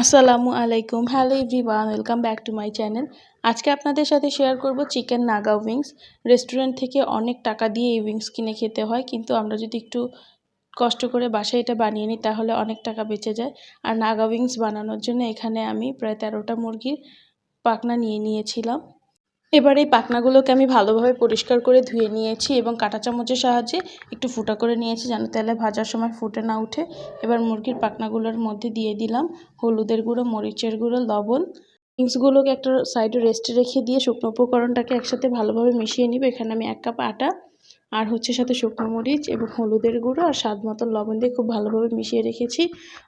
আসসালামু আলাইকুম। Hello everyone welcome back to my channel আজকে আপনাদের সাথে শেয়ার করব চিকেন নাগা উইংস রেস্টুরেন্ট থেকে অনেক টাকা দিয়ে এই উইংস কিনে খেতে হয়, কিন্তু আমরা যদি একটু কষ্ট করে বাসায় এটা বানিয়ে নিই, তাহলে অনেক টাকা বেঁচে যায়। আর নাগা উইংস বানানোর জন্য এখানে আমি প্রায় তেরোটা মুরগির পাকনা নিয়ে নিয়েছিলাম। এবার এই পাখনাগুলোকে আমি ভালোভাবে পরিষ্কার করে ধুয়ে নিয়েছি এবং কাঁটা চামচের সাহায্যে একটু ফুটা করে নিয়েছি যেন তেলে ভাজার সময় ফুটে না উঠে। এবার মুরগির পাখনাগুলোর মধ্যে দিয়ে দিলাম হলুদের গুঁড়ো, মরিচের গুঁড়ো, লবণ। উইংসগুলোকে একটা সাইডে রেস্টে রেখে দিয়ে শুকনো উপকরণটাকে একসাথে ভালোভাবে মিশিয়ে নিব। এখানে আমি এক কাপ আটা আর হচ্ছে সাথে শুকনো মরিচ এবং হলুদের গুঁড়ো আর স্বাদ মতো লবণ দিয়ে খুব ভালোভাবে মিশিয়ে রেখেছি।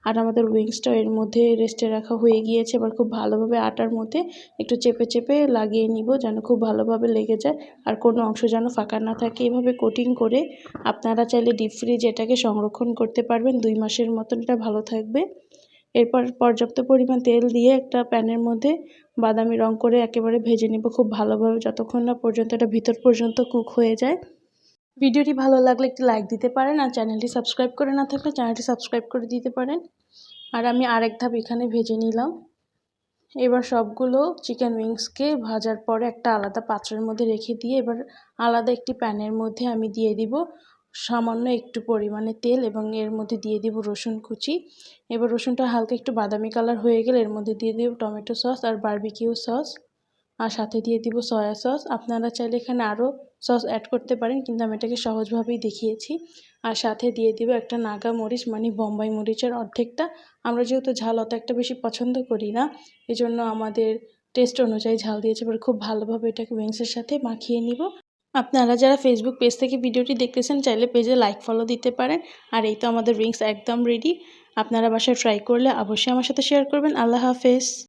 আর আমাদের উইংসটা এর মধ্যে রেস্টে রাখা হয়ে গিয়েছে। এবার খুব ভালোভাবে আটার মধ্যে একটু চেপে চেপে লাগিয়ে নিব যেন খুব ভালোভাবে লেগে যায়। আর কোনো অংশ যেন ফাঁকা না থাকে। এভাবে কোটিং করে আপনারা চাইলে ডিপ ফ্রিজ এটাকে সংরক্ষণ করতে পারবেন। দুই মাসের মতন এটা ভালো থাকবে। এরপর পর্যাপ্ত পরিমাণ তেল দিয়ে একটা প্যানের মধ্যে বাদামি রং করে একেবারে ভেজে নিব। খুব ভালোভাবে যতক্ষণ না পর্যন্ত এটা ভিতর পর্যন্ত কুক হয়ে যায়। ভিডিওটি ভালো লাগলে একটি লাইক দিতে পারেন আর চ্যানেলটি সাবস্ক্রাইব করে না থাকলে চ্যানেলটি সাবস্ক্রাইব করে দিতে পারেন। আর আমি আরেক ধাপ এখানে ভেজে নিলাম। এবার সবগুলো চিকেন উইংসকে ভাজার পরে একটা আলাদা পাত্রের মধ্যে রেখে দিয়ে এবার আলাদা একটি প্যানের মধ্যে আমি দিয়ে দিব সামান্য একটু পরিমাণে তেল এবং এর মধ্যে দিয়ে দিব রসুন কুচি। এবার রসুনটা হালকা একটু বাদামি কালার হয়ে গেলে এর মধ্যে দিয়ে দিব টমেটো সস আর বারবিকিউ সস আর সাথে দিয়ে দিব সয়া সস আপনারা চাইলে এখানে আরও সস অ্যাড করতে পারেন, কিন্তু আমি এটাকে সহজভাবেই দেখিয়েছি। আর সাথে দিয়ে দিব একটা নাগা মরিচ মানে বোম্বাই মরিচের অর্ধেকটা। আমরা যেহেতু ঝাল অত একটা বেশি পছন্দ করি না, এজন্য আমাদের টেস্ট অনুযায়ী ঝাল দিয়েছে, এবার খুব ভালোভাবে এটাকে উইংসের সাথে মাখিয়ে নিব। আপনারা যারা ফেসবুক পেজ থেকে ভিডিওটি দেখতেছেন, চাইলে পেজে লাইক ফলো দিতে পারেন। আর এই তো আমাদের উইংস একদম রেডি আপনারা বাসায় ট্রাই করলে অবশ্যই আমার সাথে শেয়ার করবেন। আল্লাহ হাফেজ।